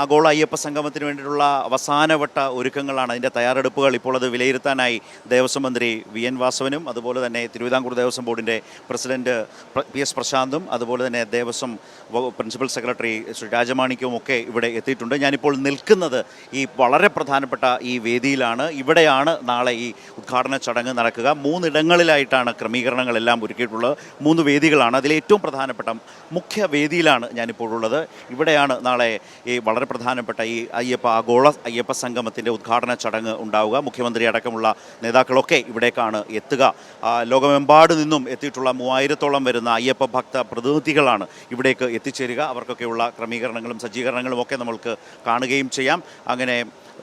ആഗോള അയ്യപ്പ സംഗമത്തിന് വേണ്ടിയിട്ടുള്ള അവസാനവട്ട ഒരുക്കങ്ങളാണ് അതിന്റെ തയ്യാറെടുപ്പുകൾ. ഇപ്പോൾ അത് വിലയിരുത്താനായി ദേവസ്വം മന്ത്രി വി എൻ വാസവനും അതുപോലെ തന്നെ തിരുവിതാംകൂർ ദേവസ്വം ബോർഡിന്റെ പ്രസിഡന്റ് പ്ര- പി എസ് പ്രശാന്തും അതുപോലെ തന്നെ ദേവസ്വം പ്രിൻസിപ്പൽ സെക്രട്ടറി ശ്രീ രാജമാണിക്യവും ഒക്കെ ഇവിടെ എത്തിയിട്ടുണ്ട്. ഞാനിപ്പോൾ നിൽക്കുന്നത് ഈ വളരെ പ്രധാനപ്പെട്ട ഈ വേദിയിലാണ്. ഇവിടെയാണ് നാളെ ഈ ഉദ്ഘാടന ചടങ്ങ് നടക്കുക. മൂന്നിടങ്ങളിലായിട്ടാണ് ക്രമീകരണങ്ങളെല്ലാം ഒരുക്കിയിട്ടുള്ളത്. മൂന്ന് വേദികളാണ്. അതിലേറ്റവും പ്രധാനപ്പെട്ട മുഖ്യ വേദിയിലാണ് ഞാനിപ്പോൾ ഉള്ളത്. ഇവിടെയാണ് നാളെ ഈ വളരെ പ്രധാനപ്പെട്ട ഈ അയ്യപ്പ ആഗോള അയ്യപ്പ സംഗമത്തിന്റെ ഉദ്ഘാടന ചടങ്ങ് ഉണ്ടാവുക. മുഖ്യമന്ത്രി അടക്കമുള്ള നേതാക്കളൊക്കെ ഇവിടേക്കാണ് എത്തുക. ലോകമെമ്പാട് നിന്നും എത്തിയിട്ടുള്ള മൂവായിരത്തോളം വരുന്ന അയ്യപ്പ ഭക്ത പ്രതിനിധികളാണ് ഇവിടേക്ക് എത്തിച്ചേരുക. അവർക്കൊക്കെയുള്ള ക്രമീകരണങ്ങളും സജ്ജീകരണങ്ങളും ഒക്കെ നമ്മൾക്ക് കാണുകയും ചെയ്യാം. അങ്ങനെ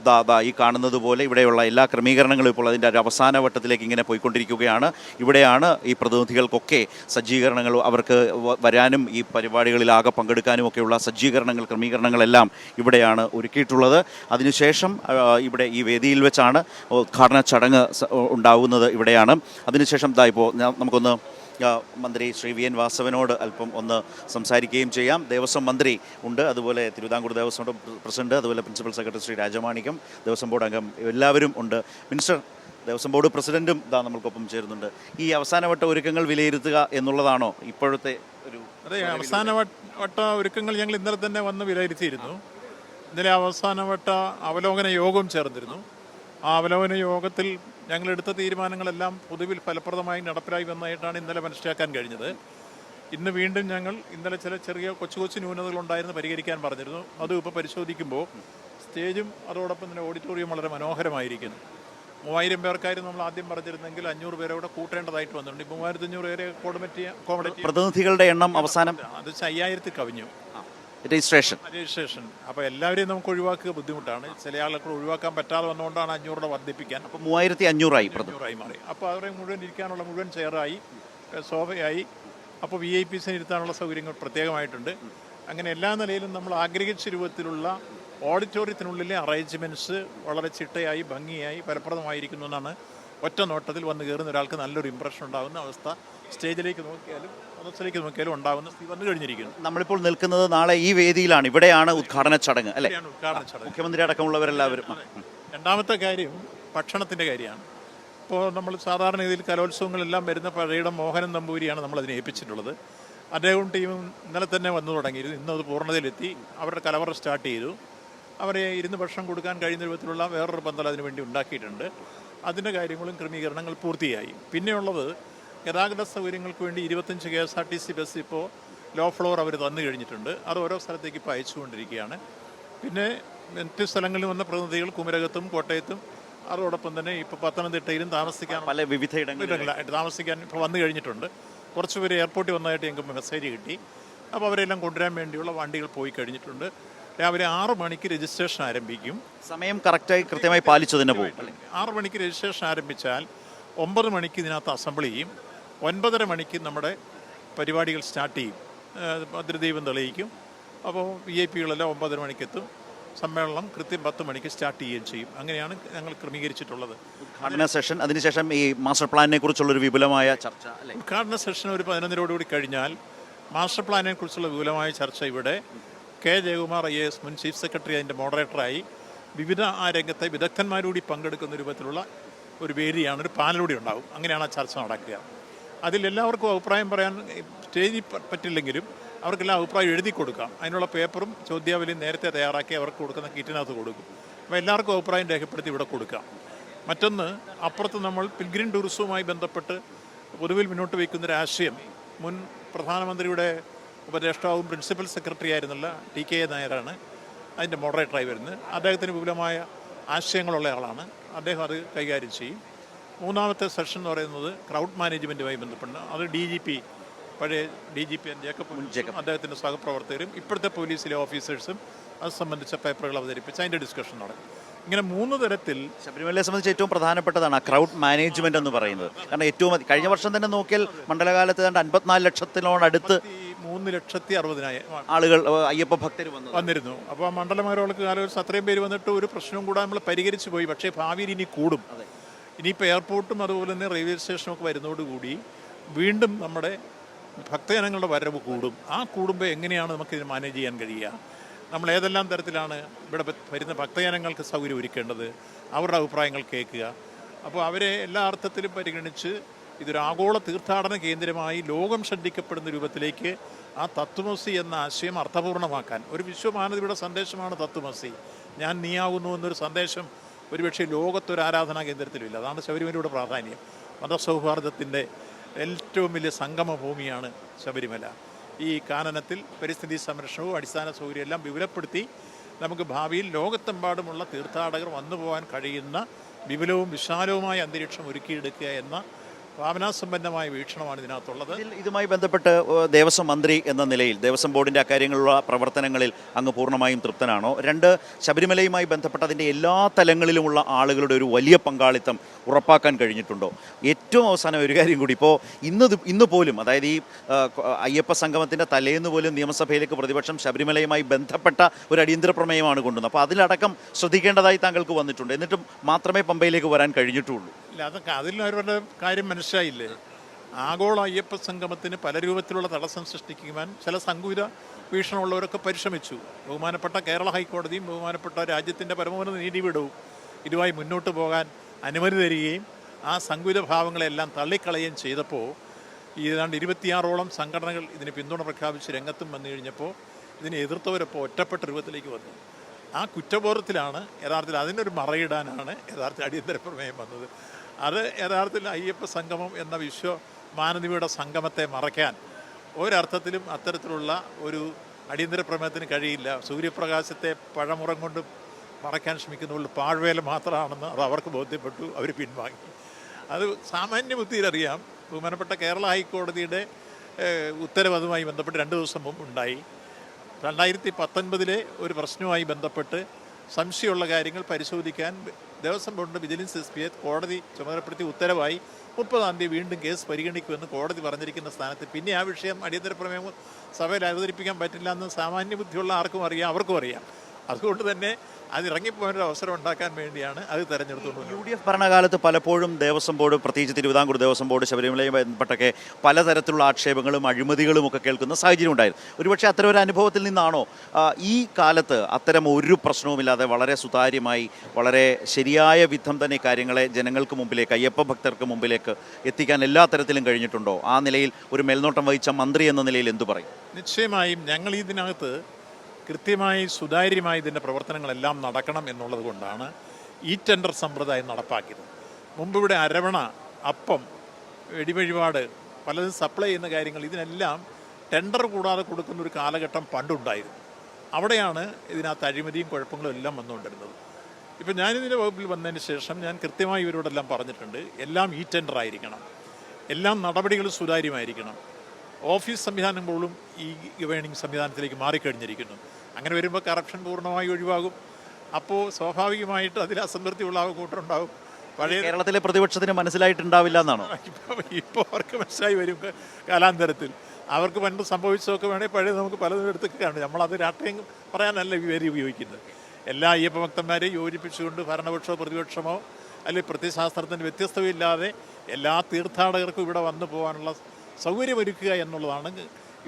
ദാ ഈ കാണുന്നത് പോലെ ഇവിടെയുള്ള എല്ലാ ക്രമീകരണങ്ങളും ഇപ്പോൾ അതിന്റെ ഒരു അവസാന വട്ടത്തിലേക്ക് ഇങ്ങനെ പോയിക്കൊണ്ടിരിക്കുകയാണ്. ഇവിടെയാണ് ഈ പ്രതിനിധികൾക്കൊക്കെ സജ്ജീകരണങ്ങൾ അവർക്ക് വരാനും ഈ പരിപാടികളിലാകെ പങ്കെടുക്കാനും ഒക്കെയുള്ള സജ്ജീകരണങ്ങൾ ക്രമീകരണങ്ങളെല്ലാം ഇവിടെയാണ് ഒരുക്കിയിട്ടുള്ളത്. അതിനുശേഷം ഇവിടെ ഈ വേദിയിൽ വെച്ചാണ് ഉദ്ഘാടന ചടങ്ങ് ഉണ്ടാകുന്നത് ഇവിടെയാണ്. അതിനുശേഷം ഞാൻ- നമുക്കൊന്ന് മന്ത്രി ശ്രീ വി എൻ വാസവനോട് അല്പം ഒന്ന് സംസാരിക്കുകയും ചെയ്യാം. ദേവസ്വം മന്ത്രി ഉണ്ട്. അതുപോലെ തിരുവിതാംകൂർ ദേവസ്വം പ്രസിഡന്റ് അതുപോലെ principal secretary Shri Rajamanickam Devaswom board അംഗം എല്ലാവരും ഉണ്ട്. മിനിസ്റ്റർ ദേവസ്വം ബോർഡ് പ്രസിഡന്റും ഇതാ നമ്മൾക്കൊപ്പം ചേരുന്നുണ്ട്. ഈ അവസാനവട്ട ഒരുക്കങ്ങൾ വിലയിരുത്തുക എന്നുള്ളതാണോ ഇപ്പോഴത്തെ ഒരു അതെ അവസാന വട്ട- വട്ട ഒരുക്കങ്ങൾ ഞങ്ങൾ ഇന്നലെ തന്നെ വന്ന് വിലയിരുത്തിയിരുന്നു. ഇന്നലെ അവസാനവട്ട അവലോകന യോഗം ചേർന്നിരുന്നു. അവലോകന യോഗത്തിൽ ഞങ്ങൾ എടുത്ത തീരുമാനങ്ങളെല്ലാം പൊതുവിൽ ഫലപ്രദമായി നടപ്പിലായി വന്നതായിട്ടാണ് ഇന്നലെ മനസ്സിലാക്കാൻ കഴിഞ്ഞത്. ഇന്ന് വീണ്ടും ഞങ്ങൾ ഇന്നലെ ചില ചെറിയ കൊച്ചു കൊച്ചു ന്യൂനതകൾ ഉണ്ടായിരുന്നു പരിഹരിക്കാൻ പറഞ്ഞിരുന്നു. അതും ഇപ്പോൾ പരിശോധിക്കുമ്പോൾ സ്റ്റേജും അതോടൊപ്പം തന്നെ ഓഡിറ്റോറിയം വളരെ മനോഹരമായിരിക്കുന്നു. മൂവായിരം പേർക്കായിരുന്നു നമ്മൾ ആദ്യം പറഞ്ഞിരുന്നെങ്കിൽ അഞ്ഞൂറ് പേരെ കൂടെ കൂട്ടേണ്ടതായിട്ട് വന്നിട്ടുണ്ട്. മൂവായിരത്തി അഞ്ഞൂറ് പേരെ കോമഡി പ്രതിനിധികളുടെ എണ്ണം അവസാനം അത് അയ്യായിരത്തി കവിഞ്ഞു. രജിസ്ട്രേഷൻ. രജിസ്ട്രേഷൻ. അപ്പോൾ എല്ലാവരെയും നമുക്ക് ഒഴിവാക്കുക ബുദ്ധിമുട്ടാണ്. ചില ആളുകൾ ഒഴിവാക്കാൻ പറ്റാതെ വന്നുകൊണ്ടാണ് അഞ്ഞൂറ് രൂപ വർദ്ധിപ്പിക്കാൻ. അപ്പോൾ മൂവായിരത്തി അഞ്ഞൂറായി അഞ്ഞൂറായി മാറി. അപ്പോൾ അവരെ മുഴുവൻ ഇരിക്കാനുള്ള മുഴുവൻ ചെയറായി സോഫയായി. അപ്പോൾ വി ഐ പിസിന് ഇരുത്താനുള്ള സൗകര്യങ്ങൾ പ്രത്യേകമായിട്ടുണ്ട്. അങ്ങനെ എല്ലാ നിലയിലും നമ്മൾ ആഗ്രഹിച്ച രൂപത്തിലുള്ള ഓഡിറ്റോറിയത്തിനുള്ളിലെ അറേഞ്ച്മെന്റ്സ് വളരെ ചിട്ടയായി ഭംഗിയായി ഫലപ്രദമായിരിക്കുന്നു എന്നാണ് ഒറ്റ നോട്ടത്തിൽ വന്ന് കയറുന്ന ഒരാൾക്ക് നല്ലൊരു ഇമ്പ്രഷൻ ഉണ്ടാകുന്ന അവസ്ഥ സ്റ്റേജിലേക്ക് നോക്കിയാലും സദസ്സിലേക്ക് നോക്കിയാലും ഉണ്ടാകുന്ന സ്ഥിതി വന്നു കഴിഞ്ഞിരിക്കുന്നു നമ്മളിപ്പോൾ നിൽക്കുന്നത് നാളെ ഈ വേദിയിലാണ്. ഇവിടെയാണ് ഉദ്ഘാടന ചടങ്ങ് അല്ലേ? ഉദ്ഘാടന ചടങ്ങ്. മുഖ്യമന്ത്രി അടക്കമുള്ളവരെല്ലാവരും. രണ്ടാമത്തെ കാര്യം ഭക്ഷണത്തിന്റെ കാര്യമാണ്. ഇപ്പോൾ നമ്മൾ സാധാരണ രീതിയിൽ കലോത്സവങ്ങളെല്ലാം വരുന്ന പഴയുടെ മോഹനൻ നമ്പൂരിയാണ് നമ്മൾ അതിനെ ഏൽപ്പിച്ചിട്ടുള്ളത്. അദ്ദേഹവും ടീമും ഇന്നലെ തന്നെ വന്നു തുടങ്ങിയിരുന്നു. ഇന്ന് അത് പൂർണതയിലെത്തി. അവരുടെ കലവറ സ്റ്റാർട്ട് ചെയ്തു. അവരെ ഇരുന്ന് ഭക്ഷണം കൊടുക്കാൻ കഴിയുന്ന രൂപത്തിലുള്ള വേറൊരു പന്തൽ അതിനു വേണ്ടി ഉണ്ടാക്കിയിട്ടുണ്ട്. അതിന്റെ കാര്യങ്ങളും ക്രമീകരണങ്ങൾ പൂർത്തിയായി. പിന്നെയുള്ളത് ഗതാഗത സൗകര്യങ്ങൾക്ക് വേണ്ടി ഇരുപത്തഞ്ച് K S R T C bus ഇപ്പോൾ ലോ ഫ്ലോർ അവർ തന്നു കഴിഞ്ഞിട്ടുണ്ട്. അത് ഓരോ സ്ഥലത്തേക്ക് ഇപ്പോൾ അയച്ചുകൊണ്ടിരിക്കുകയാണ്. പിന്നെ മറ്റ് സ്ഥലങ്ങളിൽ വന്ന പ്രതിനിധികൾ കുമരകത്തും കോട്ടയത്തും അതോടൊപ്പം തന്നെ ഇപ്പോൾ പത്തനംതിട്ടയിലും താമസിക്കാൻ പല വിവിധ ഇടങ്ങളിലായിട്ട് താമസിക്കാൻ ഇപ്പോൾ വന്നു കഴിഞ്ഞിട്ടുണ്ട്. കുറച്ച് പേര് എയർപോർട്ടിൽ വന്നതായിട്ട് ഞങ്ങൾക്ക് മെസ്സേജ് കിട്ടി. അപ്പോൾ അവരെല്ലാം കൊണ്ടുവരാൻ വേണ്ടിയുള്ള വണ്ടികൾ പോയി കഴിഞ്ഞിട്ടുണ്ട്. രാവിലെ ആറ് മണിക്ക് രജിസ്ട്രേഷൻ ആരംഭിക്കും. സമയം കറക്റ്റായി കൃത്യമായി പാലിച്ചു തന്നെ പോകും ആറ് മണിക്ക് രജിസ്ട്രേഷൻ ആരംഭിച്ചാൽ ഒമ്പത് മണിക്ക് ഇതിനകത്ത് അസംബിൾ ചെയ്യും. ഒൻപതര മണിക്ക് നമ്മുടെ പരിപാടികൾ സ്റ്റാർട്ട് ചെയ്യും. ഭദ്രദീപം തെളിയിക്കും. അപ്പോൾ വി ഐ പികളെല്ലാം ഒമ്പതര മണിക്കെത്തും സമ്മേളനം കൃത്യം പത്ത് മണിക്ക് സ്റ്റാർട്ട് ചെയ്യുകയും ചെയ്യും. അങ്ങനെയാണ് ഞങ്ങൾ ക്രമീകരിച്ചിട്ടുള്ളത്. ഉദ്ഘാടന സെഷൻ അതിനുശേഷം ഈ മാസ്റ്റർ പ്ലാനിനെ കുറിച്ചുള്ള ഒരു വിപുലമായ ചർച്ച ഉദ്ഘാടന സെഷൻ ഒരു പതിനൊന്നരോടുകൂടി കഴിഞ്ഞാൽ മാസ്റ്റർ പ്ലാനിനെ കുറിച്ചുള്ള വിപുലമായ ചർച്ച ഇവിടെ. കെ. ജയകുമാർ ഐ. എസ്. മുൻ ചീഫ് സെക്രട്ടറി അതിന്റെ മോഡറേറ്ററായി. വിവിധ ആ രംഗത്തെ വിദഗ്ധന്മാരോടി പങ്കെടുക്കുന്ന രൂപത്തിലുള്ള ഒരു വേദിയാണ് ഒരു പാനലൂടെ ഉണ്ടാവും. അങ്ങനെയാണ് ആ ചർച്ച നടക്കുക. അതിലെല്ലാവർക്കും അഭിപ്രായം പറയാൻ സ്റ്റേജിൽ പറ്റില്ലെങ്കിലും അവർക്കെല്ലാം അഭിപ്രായം എഴുതി കൊടുക്കാം. അതിനുള്ള പേപ്പറും ചോദ്യാവലിയും നേരത്തെ തയ്യാറാക്കി അവർക്ക് കൊടുക്കുന്ന കിറ്റിനകത്ത് കൊടുക്കും. അപ്പോൾ എല്ലാവർക്കും അഭിപ്രായം രേഖപ്പെടുത്തി ഇവിടെ കൊടുക്കാം. മറ്റൊന്ന് അപ്പുറത്ത് നമ്മൾ പിൽഗ്രിം ടൂറിസവുമായി ബന്ധപ്പെട്ട് പൊതുവിൽ മുന്നോട്ട് വയ്ക്കുന്ന ഒരു ആശയം മുൻ പ്രധാനമന്ത്രിയുടെ ഉപദേഷ്ടാവും പ്രിൻസിപ്പൽ സെക്രട്ടറി ആയിരുന്നുള്ള ടി കെ നായരാണ് അതിന്റെ മോഡറേറ്ററായി വരുന്നത്. അദ്ദേഹത്തിന് വിപുലമായ ആശയങ്ങളുള്ള ആളാണ്. അദ്ദേഹം അത് കൈകാര്യം ചെയ്യും. മൂന്നാമത്തെ സെഷൻ എന്ന് പറയുന്നത് ക്രൗഡ് മാനേജ്മെന്റുമായി ബന്ധപ്പെട്ട് അത് ഡി ജി പി പഴയ D G P Jacob Jacob. അദ്ദേഹത്തിന്റെ സഹപ്രവർത്തകരും ഇപ്പോഴത്തെ പോലീസിലെ ഓഫീസേഴ്സും അത് സംബന്ധിച്ച പേപ്പറുകൾ അവതരിപ്പിച്ച് അതിന്റെ ഡിസ്കഷൻ നടക്കും. ഇങ്ങനെ മൂന്ന് തരത്തിൽ ശബരിമലയെ സംബന്ധിച്ച് ഏറ്റവും പ്രധാനപ്പെട്ടതാണ് ആ ക്രൗഡ് മാനേജ്മെന്റ് എന്ന് പറയുന്നത്. കാരണം ഏറ്റവും കഴിഞ്ഞ വർഷം തന്നെ നോക്കിയാൽ മണ്ഡലകാലത്ത് ഏതാണ്ട് അൻപത്തിനാല് ലക്ഷത്തിനോടടുത്ത് അടുത്ത് മൂന്ന് ലക്ഷത്തി അറുപതിനായിരം ആളുകൾ അയ്യപ്പ ഭക്തർ വന്നു വന്നിരുന്നു. അപ്പോൾ ആ മണ്ഡലമാരോൾക്ക് കാലഘട്ടം അത്രയും പേര് വന്നിട്ട് ഒരു പ്രശ്നവും കൂടെ നമ്മൾ പരിഹരിച്ചു പോയി. പക്ഷേ ഭാവിയിൽ ഇനി കൂടും. ഇനിയിപ്പോൾ എയർപോർട്ടും അതുപോലെ തന്നെ റെയിൽവേ സ്റ്റേഷനും ഒക്കെ വരുന്നതോടുകൂടി വീണ്ടും നമ്മുടെ ഭക്തജനങ്ങളുടെ വരവ് കൂടും. ആ കൂടുമ്പോൾ എങ്ങനെയാണ് നമുക്ക് ഇത് മാനേജ് ചെയ്യാൻ കഴിയുക? നമ്മൾ ഏതെല്ലാം തരത്തിലാണ് ഇവിടെ വരുന്ന ഭക്തജനങ്ങൾക്ക് സൗകര്യം ഒരുക്കേണ്ടത്? അവരുടെ അഭിപ്രായങ്ങൾ കേൾക്കുക. അപ്പോൾ അവരെ എല്ലാ അർത്ഥത്തിലും പരിഗണിച്ച് ഇതൊരു ആഗോള തീർത്ഥാടന കേന്ദ്രമായി ലോകം ശ്രദ്ധിക്കപ്പെടുന്ന രൂപത്തിലേക്ക് ആ തത്വമസി എന്ന ആശയം അർത്ഥപൂർണമാക്കാൻ. ഒരു വിശ്വമാനതയുടെ സന്ദേശമാണ് തത്വമസി. ഞാൻ നീയാകുന്നു എന്നൊരു സന്ദേശം ഒരുപക്ഷെ ലോകത്തൊരു ആരാധനാ കേന്ദ്രത്തിലുമില്ല. അതാണ് ശബരിമലയുടെ പ്രാധാന്യം. മതസൗഹാർദ്ദത്തിന്റെ ഏറ്റവും വലിയ സംഗമ ഭൂമിയാണ് ശബരിമല. ഈ കാനനത്തിൽ പരിസ്ഥിതി സംരക്ഷണവും അടിസ്ഥാന സൗകര്യം എല്ലാം വിപുലപ്പെടുത്തി നമുക്ക് ഭാവിയിൽ ലോകത്തെമ്പാടുമുള്ള തീർത്ഥാടകർ വന്നു പോകാൻ കഴിയുന്ന വിപുലവും വിശാലവുമായ അന്തരീക്ഷം ഒരുക്കിയെടുക്കുക എന്ന ഭാവനാസമ്പന്നമായ വീക്ഷണമാണ് ഇതിനകത്തുള്ളത്. ഇതുമായി ബന്ധപ്പെട്ട് ദേവസ്വം മന്ത്രി എന്ന നിലയിൽ ദേവസ്വം ബോർഡിന്റെ അക്കാര്യങ്ങളുള്ള പ്രവർത്തനങ്ങളിൽ അങ്ങ് പൂർണമായും തൃപ്തനാണോ? രണ്ട് ശബരിമലയുമായി ബന്ധപ്പെട്ട അതിന്റെ എല്ലാ തലങ്ങളിലുമുള്ള ആളുകളുടെ ഒരു വലിയ പങ്കാളിത്തം ഉറപ്പാക്കാൻ കഴിഞ്ഞിട്ടുണ്ടോ? ഏറ്റവും അവസാനം ഒരു കാര്യം കൂടി ഇപ്പോൾ ഇന്ന് ഇന്ന് പോലും അതായത് ഈ അയ്യപ്പ സംഗമത്തിന്റെ തലേന്ന് പോലും നിയമസഭയിലേക്ക് പ്രതിപക്ഷം ശബരിമലയുമായി ബന്ധപ്പെട്ട ഒരു അടിയന്തര പ്രമേയമാണ് കൊണ്ടുവന്നത്. അപ്പോൾ അതിലടക്കം ശ്രദ്ധിക്കേണ്ടതായി താങ്കൾക്ക് വന്നിട്ടുണ്ട്. എന്നിട്ടും മാത്രമേ പമ്പയിലേക്ക് വരാൻ കഴിഞ്ഞിട്ടുള്ളൂ. ഇല്ല അതൊക്കെ അതിൽ അവരുടെ കാര്യം മനസ്സിലായില്ലേ? ആഗോള അയ്യപ്പ സംഗമത്തിന് പല രൂപത്തിലുള്ള തടസ്സം സൃഷ്ടിക്കുവാൻ ചില സങ്കുചിത വീക്ഷണമുള്ളവരൊക്കെ പരിശ്രമിച്ചു. ബഹുമാനപ്പെട്ട കേരള ഹൈക്കോടതിയും ബഹുമാനപ്പെട്ട രാജ്യത്തിന്റെ പരമോന്നത നീതിപീഠവും ഇതുമായി മുന്നോട്ട് പോകാൻ അനുമതി തരികയും ആ സങ്കുചിത ഭാവങ്ങളെല്ലാം തള്ളിക്കളയുകയും ചെയ്തപ്പോൾ ഏതാണ്ട് ഇരുപത്തിയാറോളം സംഘടനകൾ ഇതിന് പിന്തുണ പ്രഖ്യാപിച്ച് രംഗത്തും വന്നു കഴിഞ്ഞപ്പോൾ ഇതിനെ എതിർത്തവരപ്പോൾ ഒറ്റപ്പെട്ട രൂപത്തിലേക്ക് വന്നു. ആ കുറ്റബോധത്തിലാണ് യഥാർത്ഥത്തിൽ അതിനൊരു മറയിടാനാണ് യഥാർത്ഥ അടിയന്തര പ്രമേയം വന്നത്. അത് യഥാർത്ഥത്തിൽ അയ്യപ്പ സംഗമം എന്ന വിശ്വ മാനവിയുടെ സംഗമത്തെ മറയ്ക്കാൻ ഒരർത്ഥത്തിലും അത്തരത്തിലുള്ള ഒരു അടിയന്തര പ്രമേയത്തിന് കഴിയില്ല. സൂര്യപ്രകാശത്തെ പഴമുറം കൊണ്ട് മറയ്ക്കാൻ ശ്രമിക്കുന്നതുകൊണ്ട് പാഴ്വേല മാത്രമാണെന്ന് അത് അവർക്ക് ബോധ്യപ്പെട്ടു അവർ പിൻവാങ്ങി. അത് സാമാന്യ ബുദ്ധിയിലറിയാം ബഹുമാനപ്പെട്ട കേരള ഹൈക്കോടതിയുടെ ഉത്തരവ് അതുമായി ബന്ധപ്പെട്ട് രണ്ട് ദിവസം മുമ്പ് ഉണ്ടായി. രണ്ടായിരത്തി പത്തൊൻപതിലെ ഒരു പ്രശ്നവുമായി ബന്ധപ്പെട്ട് സംശയമുള്ള കാര്യങ്ങൾ പരിശോധിക്കാൻ ദേവസ്വം ബോർഡിന്റെ വിജിലൻസ് എസ് പിയെ കോടതി ചുമതലപ്പെടുത്തി ഉത്തരവായി മുപ്പതാം തീയതി വീണ്ടും കേസ് പരിഗണിക്കുമെന്ന് കോടതി പറഞ്ഞിരിക്കുന്ന സ്ഥാനത്ത് പിന്നെ ആ വിഷയം അടിയന്തര പ്രമേയം സഭയിൽ അവതരിപ്പിക്കാൻ പറ്റില്ല എന്ന് സാമാന്യ ബുദ്ധിയുള്ള ആർക്കും അറിയാം അവർക്കും അറിയാം. അതുകൊണ്ട് തന്നെ അത് ഇറങ്ങിപ്പോകാനൊരു അവസരം ഉണ്ടാക്കാൻ വേണ്ടിയാണ് അത് തെരഞ്ഞെടുത്തുകൊണ്ട് യു ഡി എഫ് ഭരണകാലത്ത് പലപ്പോഴും ദേവസ്വം ബോർഡ് പ്രത്യേകിച്ച് തിരുവിതാംകൂർ ദേവസ്വം ബോർഡ് ശബരിമലയും ബന്ധപ്പെട്ടൊക്കെ പലതരത്തിലുള്ള ആക്ഷേപങ്ങളും അഴിമതികളും ഒക്കെ കേൾക്കുന്ന സാഹചര്യം ഉണ്ടായിരുന്നു. ഒരുപക്ഷെ അത്തരം ഒരു അനുഭവത്തിൽ നിന്നാണോ ഈ കാലത്ത് അത്തരം ഒരു പ്രശ്നവുമില്ലാതെ വളരെ സുതാര്യമായി വളരെ ശരിയായ വിധം തന്നെ കാര്യങ്ങളെ ജനങ്ങൾക്ക് മുമ്പിലേക്ക് അയ്യപ്പ ഭക്തർക്ക് മുമ്പിലേക്ക് എത്തിക്കാൻ എല്ലാ തരത്തിലും കഴിഞ്ഞിട്ടുണ്ടോ? ആ നിലയിൽ ഒരു മേൽനോട്ടം വഹിച്ച മന്ത്രി എന്ന നിലയിൽ എന്തു പറയും? നിശ്ചയമായും ഞങ്ങൾ ഇതിനകത്ത് കൃത്യമായി സുതാര്യമായി ഇതിന്റെ പ്രവർത്തനങ്ങളെല്ലാം നടക്കണം എന്നുള്ളത് കൊണ്ടാണ് ഈ ടെൻഡർ സമ്പ്രദായം നടപ്പാക്കിയത്. മുമ്പ് ഇവിടെ അരവണ അപ്പം വെടിവഴിപാട് പലതും സപ്ലൈ ചെയ്യുന്ന കാര്യങ്ങൾ ഇതിനെല്ലാം ടെൻഡർ കൂടാതെ കൊടുക്കുന്ന ഒരു കാലഘട്ടം പണ്ടുണ്ടായിരുന്നു. അവിടെയാണ് ഇതിനകത്ത് അഴിമതിയും കുഴപ്പങ്ങളും എല്ലാം വന്നുകൊണ്ടിരുന്നത്. ഇപ്പം ഞാനിതിന്റെ വകുപ്പിൽ വന്നതിന് ശേഷം ഞാൻ കൃത്യമായി ഇവരോടെല്ലാം പറഞ്ഞിട്ടുണ്ട് എല്ലാം ഈ ടെൻഡർ ആയിരിക്കണം. എല്ലാം നടപടികൾ സുതാര്യമായിരിക്കണം. ഓഫീസ് സംവിധാനം പോലും ഈ ഗവേണിംഗ് സംവിധാനത്തിലേക്ക് മാറിക്കഴിഞ്ഞിരിക്കുന്നു. അങ്ങനെ വരുമ്പോൾ കറപ്ഷൻ പൂർണമായി ഒഴിവാകും. അപ്പോൾ സ്വാഭാവികമായിട്ട് അതിൽ അസംതൃപ്തി ഉള്ള കൂട്ടുണ്ടാകും പഴയ കേരളത്തിലെ പ്രതിപക്ഷത്തിന് മനസ്സിലായിട്ടുണ്ടാവില്ല എന്നാണോ? ഇപ്പോൾ അവർക്ക് മനസ്സിലായി വരും കാലാന്തരത്തിൽ. അവർക്ക് പണ്ട് സംഭവിച്ചതൊക്കെ വേണേൽ പഴയ നമുക്ക് പലതും എടുത്തൊക്കെ കാണും. നമ്മളത് രാഷ്ട്രീയം പറയാനല്ല പേര് ഉപയോഗിക്കുന്നത്. എല്ലാ അയ്യപ്പ ഭക്തന്മാരെയും യോജിപ്പിച്ചുകൊണ്ട് ഭരണപക്ഷമോ പ്രതിപക്ഷമോ അല്ലെങ്കിൽ പ്രത്യശാസ്ത്രത്തിന്റെ വ്യത്യസ്തമില്ലാതെ എല്ലാ തീർത്ഥാടകർക്കും ഇവിടെ വന്നു പോകാനുള്ള സൗകര്യമൊരുക്കുക എന്നുള്ളതാണ്.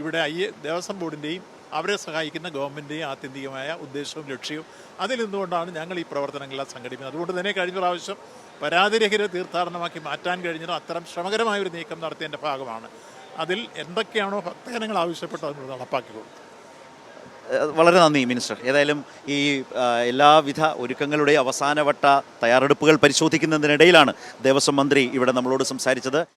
ഇവിടെ അയ്യ ദേവസ്വം ബോർഡിന്റെയും അവരെ സഹായിക്കുന്ന ഗവൺമെന്റിന്റെയും ആത്യന്തികമായ ഉദ്ദേശവും ലക്ഷ്യവും അതിൽ നിന്നുകൊണ്ടാണ് ഞങ്ങൾ ഈ പ്രവർത്തനങ്ങളെല്ലാം സംഘടിപ്പിക്കുന്നത്. അതുകൊണ്ട് തന്നെ കഴിഞ്ഞ പ്രാവശ്യം പരാതിരഹിത തീർത്ഥാടനമാക്കി മാറ്റാൻ കഴിഞ്ഞത് അത്തരം ശ്രമകരമായ ഒരു നീക്കം നടത്തിയതിന്റെ ഭാഗമാണ്. അതിൽ എന്തൊക്കെയാണോ ഭക്തജനങ്ങൾ ആവശ്യപ്പെട്ടത് അത് നടപ്പാക്കി കൊടുത്തു വളരെ നന്ദി മിനിസ്റ്റർ. ഏതായാലും ഈ എല്ലാവിധ ഒരുക്കങ്ങളുടെ അവസാനവട്ട തയ്യാറെടുപ്പുകൾ പരിശോധിക്കുന്നതിനിടയിലാണ് ദേവസ്വം മന്ത്രി ഇവിടെ നമ്മളോട് സംസാരിച്ചത്.